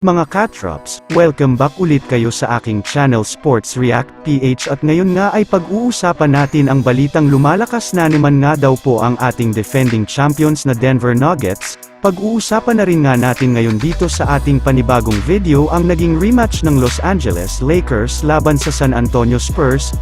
Mga Catrops, welcome back ulit kayo sa aking channel Sports React PH at ngayon nga ay pag-uusapan natin ang balitang lumalakas na naman nga daw po ang ating defending champions na Denver Nuggets. Pag-uusapan na rin nga natin ngayon dito sa ating panibagong video ang naging rematch ng Los Angeles Lakers laban sa San Antonio Spurs,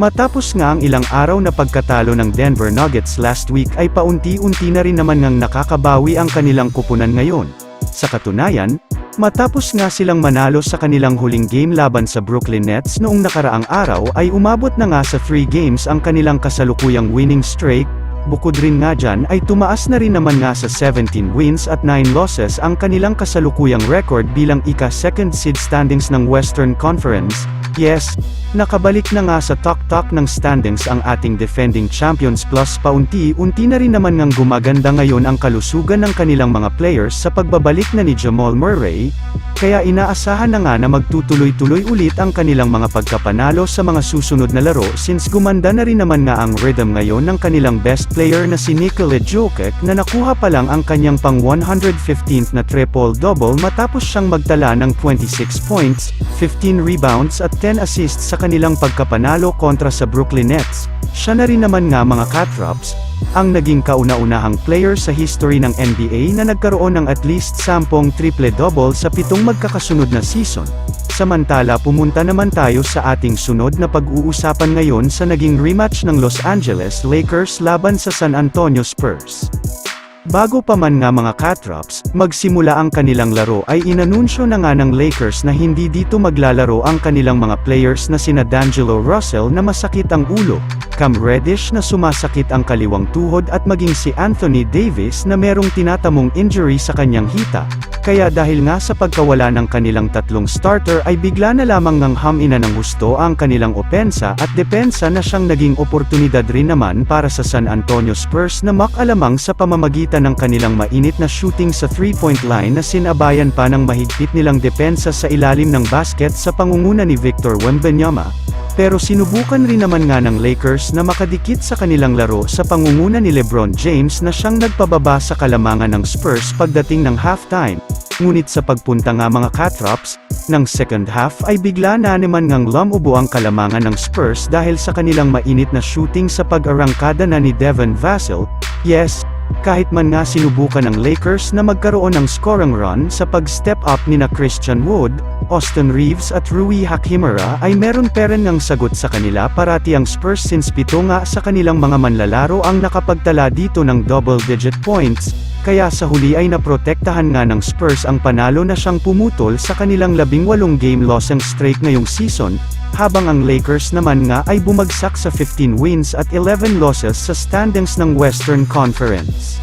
Matapos nga ang ilang araw na pagkatalo ng Denver Nuggets last week ay paunti-unti na rin naman ngang nakakabawi ang kanilang kupunan ngayon. Sa katunayan, matapos nga silang manalo sa kanilang huling game laban sa Brooklyn Nets noong nakaraang araw ay umabot na nga sa 3 games ang kanilang kasalukuyang winning streak, Bukod rin nga dyan ay tumaas na rin naman nga sa 17 wins at 9 losses ang kanilang kasalukuyang record bilang ika-second seed standings ng Western Conference. Yes, nakabalik na nga sa top-top ng standings ang ating defending champions plus paunti-unti na rin naman ngang gumaganda ngayon ang kalusugan ng kanilang mga players sa pagbabalik na ni Jamal Murray, kaya inaasahan na nga na magtutuloy-tuloy ulit ang kanilang mga pagkapanalo sa mga susunod na laro since gumanda na rin naman nga ang rhythm ngayon ng kanilang best player na si Nikola Jokic na nakuha pa lang ang kanyang pang 115th na triple-double matapos siyang magtala ng 26 points, 15 rebounds at 10 assists sa kanilang pagkapanalo kontra sa Brooklyn Nets. Siya na rin naman nga mga Catrops, ang naging kauna-unahang player sa history ng NBA na nagkaroon ng at least 10 triple-double sa pitong magkakasunod na season. Samantala pumunta naman tayo sa ating sunod na pag-uusapan ngayon sa naging rematch ng Los Angeles Lakers laban sa San Antonio Spurs. Bago pa man nga mga Catrops, magsimula ang kanilang laro ay inanunsyo na nga ng Lakers na hindi dito maglalaro ang kanilang mga players na sina D'Angelo Russell na masakit ang ulo, Cam Reddish na sumasakit ang kaliwang tuhod at maging si Anthony Davis na merong tinatamong injury sa kanyang hita. Kaya dahil nga sa pagkawala ng kanilang tatlong starter ay bigla na lamang ng hamina ng gusto ang kanilang opensa at depensa na siyang naging oportunidad rin naman para sa San Antonio Spurs na makalamang sa pamamagitan ng kanilang mainit na shooting sa three-point line na sinabayan pa ng mahigpit nilang depensa sa ilalim ng basket sa pangunguna ni Victor Wembanyama. Pero sinubukan rin naman nga ng Lakers na makadikit sa kanilang laro sa pangunguna ni LeBron James na siyang nagpababa sa kalamangan ng Spurs pagdating ng halftime. Ngunit sa pagpunta nga mga Catrops, ng second half ay bigla na naman ngang lumubo ang kalamangan ng Spurs dahil sa kanilang mainit na shooting sa pag-arangkada na ni Devin Vassell, yes, kahit man nga sinubukan ng Lakers na magkaroon ng scoring run sa pag-step up ni na Christian Wood, Austin Reeves at Rui Hachimura ay meron peren ng sagot sa kanila parati ang Spurs since pito nga sa kanilang mga manlalaro ang nakapagtala dito ng double-digit points, kaya sa huli ay naprotektahan nga ng Spurs ang panalo na siyang pumutol sa kanilang labing walong game losing streak ngayong season, habang ang Lakers naman nga ay bumagsak sa 15 wins at 11 losses sa standings ng Western Conference.